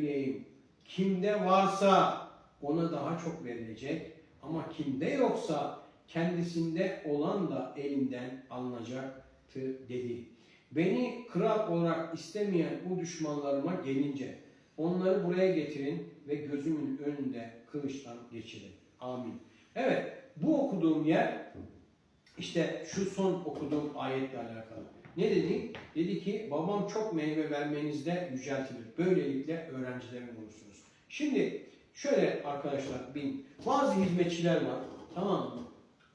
söyleyeyim. Kimde varsa ona daha çok verilecek ama kimde yoksa kendisinde olan da elinden alınacaktı dedi. Beni kral olarak istemeyen bu düşmanlarıma gelince onları buraya getirin ve gözümün önünde kılıçtan geçirin. Amin. Evet bu okuduğum yer işte şu son okuduğum ayetle alakalı. Ne dedi? Dedi ki babam çok meyve vermenizde yüceltilir. Böylelikle öğrencilerim olursunuz. Şimdi şöyle arkadaşlar bin bazı hizmetçiler var tamam mı?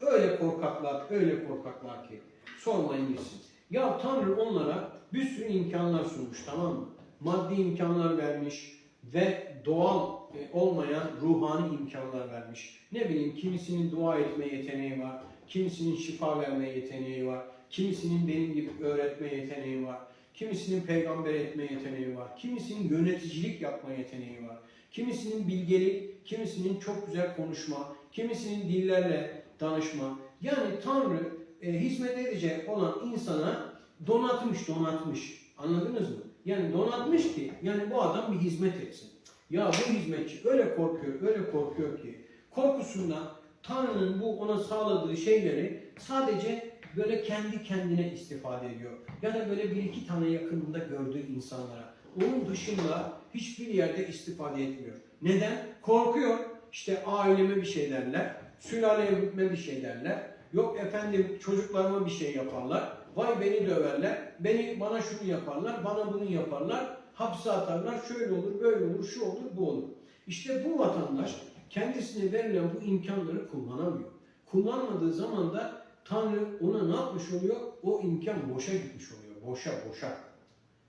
Öyle korkaklar, öyle korkaklar ki sormayın gitsin. Ya Tanrı onlara bir sürü imkanlar sunmuş tamam mı? Maddi imkanlar vermiş ve doğal e, olmayan ruhani imkanlar vermiş. Ne bileyim kimisinin dua etme yeteneği var, kimisinin şifa verme yeteneği var, kimisinin benim gibi öğretme yeteneği var, kimisinin peygamber etme yeteneği var, kimisinin yöneticilik yapma yeteneği var, kimisinin bilgelik, kimisinin çok güzel konuşma, kimisinin dillerle danışma. Yani Tanrı e, hizmet edecek olan insana donatmış, donatmış. Anladınız mı? Yani donatmış ki yani bu adam bir hizmet etsin. Ya bu hizmetçi öyle korkuyor, öyle korkuyor ki korkusundan Tanrı'nın bu ona sağladığı şeyleri sadece böyle kendi kendine istifade ediyor. Ya da böyle bir iki tane yakınında gördüğü insanlara. Onun dışında hiçbir yerde istifade etmiyor. Neden? Korkuyor. İşte aileme bir şey derler, sülaleme bir şey derler. Yok efendim çocuklarıma bir şey yaparlar. Vay beni döverler, beni bana şunu yaparlar, bana bunu yaparlar, hapse atarlar, şöyle olur, böyle olur, şu olur, bu olur. İşte bu vatandaş kendisine verilen bu imkanları kullanamıyor. Kullanmadığı zaman da Tanrı ona ne yapmış oluyor? O imkan boşa gitmiş oluyor. Boşa, boşa.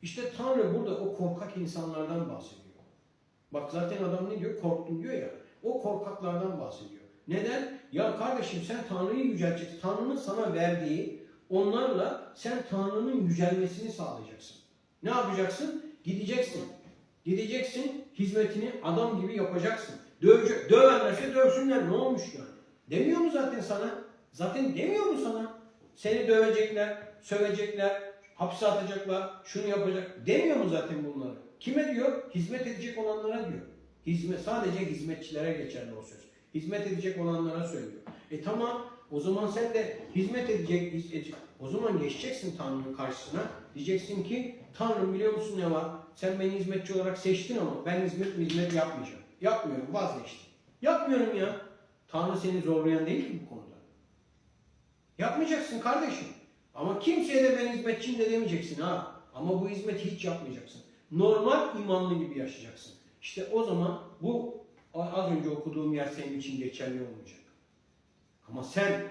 İşte Tanrı burada o korkak insanlardan bahsediyor. Bak zaten adam ne diyor? Korktum diyor ya. O korkaklardan bahsediyor. Neden? Ya kardeşim sen Tanrı'yı yücelteceksin. Tanrı'nın sana verdiği onlarla sen Tanrı'nın yücelmesini sağlayacaksın. Ne yapacaksın? Gideceksin. Gideceksin, hizmetini adam gibi yapacaksın. Dövecek, döverlerse dövsünler ne olmuş yani? Demiyor mu zaten sana? Zaten demiyor mu sana? Seni dövecekler, sövecekler, hapse atacaklar, şunu yapacak. Demiyor mu zaten bunları? Kime diyor? Hizmet edecek olanlara diyor. Hizmet sadece hizmetçilere geçerli o söz. Hizmet edecek olanlara söylüyor. E tamam o zaman sen de hizmet edecek, edecek. O zaman geçeceksin Tanrı'nın karşısına. Diyeceksin ki Tanrım biliyor musun ne var? Sen beni hizmetçi olarak seçtin ama ben hizmet hizmet yapmayacağım. Yapmıyorum vazgeçtim. Yapmıyorum ya. Tanrı seni zorlayan değil ki bu konuda. Yapmayacaksın kardeşim. Ama kimseye de ben hizmetçiyim de demeyeceksin ha. Ama bu hizmeti hiç yapmayacaksın. Normal imanlı gibi yaşayacaksın. İşte o zaman bu az önce okuduğum yer senin için geçerli olmayacak. Ama sen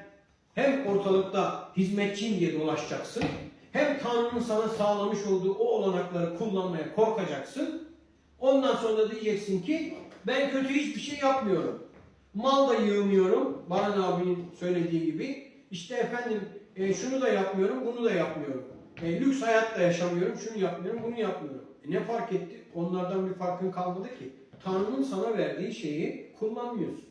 hem ortalıkta hizmetçiyim diye dolaşacaksın, hem Tanrı'nın sana sağlamış olduğu o olanakları kullanmaya korkacaksın. Ondan sonra da diyeceksin ki ben kötü hiçbir şey yapmıyorum. Mal da yığmıyorum. Baran abinin söylediği gibi. İşte efendim e, şunu da yapmıyorum, bunu da yapmıyorum. E, lüks hayat da yaşamıyorum, şunu yapmıyorum, bunu yapmıyorum. E, ne fark etti? Onlardan bir farkın kalmadı ki. Tanrı'nın sana verdiği şeyi kullanmıyorsun.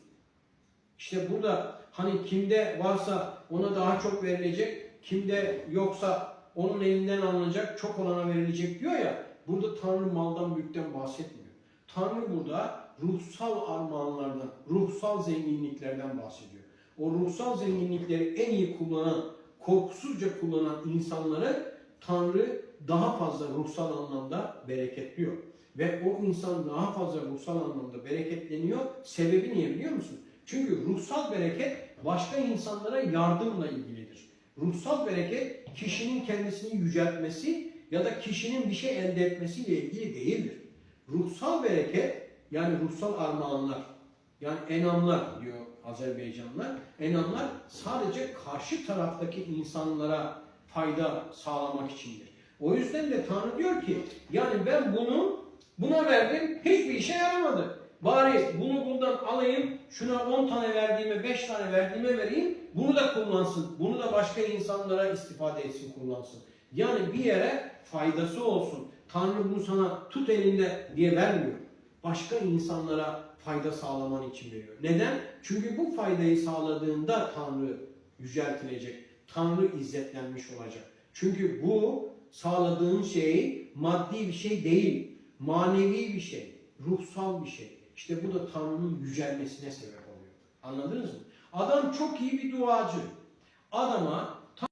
İşte burada hani kimde varsa ona daha çok verilecek, kimde yoksa onun elinden alınacak, çok olana verilecek diyor ya. Burada Tanrı maldan mülkten bahsetmiyor. Tanrı burada ruhsal armağanlardan, ruhsal zenginliklerden bahsediyor. O ruhsal zenginlikleri en iyi kullanan, korkusuzca kullanan insanları Tanrı daha fazla ruhsal anlamda bereketliyor. Ve o insan daha fazla ruhsal anlamda bereketleniyor. Sebebi niye biliyor musun? Çünkü ruhsal bereket başka insanlara yardımla ilgilidir. Ruhsal bereket kişinin kendisini yüceltmesi ya da kişinin bir şey elde etmesiyle ilgili değildir. Ruhsal bereket yani ruhsal armağanlar yani enamlar diyor Azerbaycanlılar. Enamlar sadece karşı taraftaki insanlara fayda sağlamak içindir. O yüzden de Tanrı diyor ki yani ben bunu buna verdim hiçbir işe yaramadı. Bari bunu bundan alayım, şuna 10 tane verdiğime, 5 tane verdiğime vereyim, bunu da kullansın. Bunu da başka insanlara istifade etsin, kullansın. Yani bir yere faydası olsun. Tanrı bunu sana tut elinde diye vermiyor. Başka insanlara fayda sağlaman için veriyor. Neden? Çünkü bu faydayı sağladığında Tanrı yüceltilecek. Tanrı izzetlenmiş olacak. Çünkü bu sağladığın şey maddi bir şey değil. Manevi bir şey. ruhsal bir şey. İşte bu da Tanrı'nın yücelmesine sebep oluyor. Anladınız mı? Adam çok iyi bir duacı. Adama